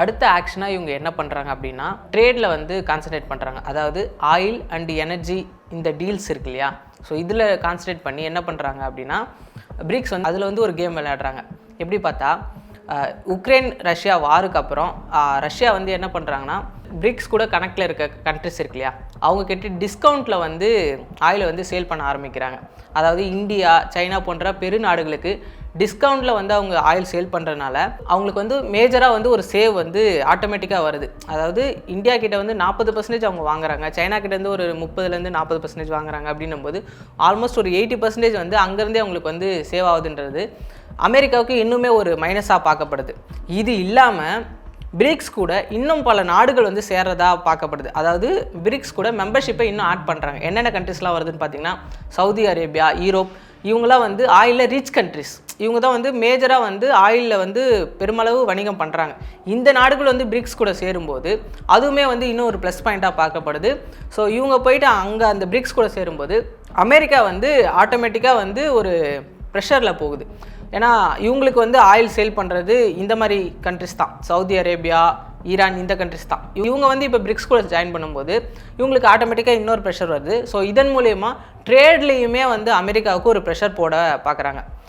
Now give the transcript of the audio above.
அடுத்த ஆக்ஷனாக இவங்க என்ன பண்ணுறாங்க அப்படின்னா ட்ரேடில் வந்து கான்சன்ட்ரேட் பண்ணுறாங்க அதாவது ஆயில் அண்ட் எனர்ஜி இந்த டீல்ஸ் இருக்கு இல்லையா? ஸோ இதில் கான்சன்ட்ரேட் பண்ணி என்ன பண்ணுறாங்க அப்படின்னா பிரிக்ஸ் வந்து அதில் வந்து ஒரு கேம் விளையாடுறாங்க. எப்படி பார்த்தா உக்ரைன் ரஷ்யா வாருக்கு அப்புறம் ரஷ்யா வந்து என்ன பண்ணுறாங்கன்னா பிரிக்ஸ் கூட கணக்கில் இருக்க கண்ட்ரிஸ் இருக்கு இல்லையா? அவங்க கிட்ட டிஸ்கவுண்ட்டில் வந்து ஆயிலை வந்து சேல் பண்ண ஆரம்பிக்கிறாங்க. அதாவது இந்தியா சைனா போன்ற பெருநாடுகளுக்கு டிஸ்கவுண்ட்டில் வந்து அவங்க ஆயில் சேல் பண்ணுறதுனால அவங்களுக்கு வந்து மேஜராக வந்து ஒரு சேவ் வந்து ஆட்டோமேட்டிக்காக வருது. அதாவது இந்தியா கிட்ட வந்து நாற்பது பர்சன்டேஜ் அவங்க வாங்குறாங்க. சைனா கிட்ட ஒரு முப்பதுலேருந்து நாற்பது பர்சன்டேஜ் வாங்குறாங்க அப்படின்னும் போது ஆல்மோஸ்ட் ஒரு எயிட்டி பர்சன்டேஜ் வந்து அங்கேருந்தே அவங்களுக்கு வந்து சேவ் ஆகுதுன்றது அமெரிக்காவுக்கு இன்னுமே ஒரு மைனஸாக பார்க்கப்படுது. இது இல்லாமல் பிரிக்ஸ் கூட இன்னும் பல நாடுகள் வந்து சேர்றதா பார்க்கப்படுது. அதாவது பிரிக்ஸ் கூட மெம்பர்ஷிப்பை இன்னும் ஆட் பண்ணுறாங்க என்னென்ன கண்ட்ரிஸ்லாம் வருதுன்னு பார்த்தீங்கன்னா சவுதி அரேபியா யூரோப் இவங்களாம் வந்து ஆயிலில் ரிச் கண்ட்ரிஸ் இவங்க தான் வந்து மேஜராக வந்து ஆயிலில் வந்து பெருமளவு வணிகம் பண்ணுறாங்க இந்த நாடுகள் வந்து பிரிக்ஸ் கூட சேரும்போது அதுவுமே வந்து இன்னும் ஒரு ப்ளஸ் பாயிண்ட்டாக பார்க்கப்படுது. ஸோ இவங்க போயிட்டு அங்கே அந்த பிரிக்ஸ் கூட சேரும்போது அமெரிக்கா வந்து ஆட்டோமேட்டிக்காக வந்து ஒரு ப்ரெஷரில் போகுது. ஏன்னா இவங்களுக்கு வந்து ஆயில் சேல் பண்ணுறது இந்த மாதிரி கண்ட்ரிஸ் தான். சவுதி அரேபியா ஈரான் இந்த கண்ட்ரிஸ் தான். இவங்க வந்து இப்போ பிரிக்ஸ் கூட ஜாயின் பண்ணும்போது இவங்களுக்கு ஆட்டோமேட்டிக்காக இன்னொரு ப்ரெஷர் வருது. ஸோ இதன் மூலயமா ட்ரேட்லேயுமே வந்து அமெரிக்காவுக்கு ஒரு ப்ரெஷர் போட பார்க்குறாங்க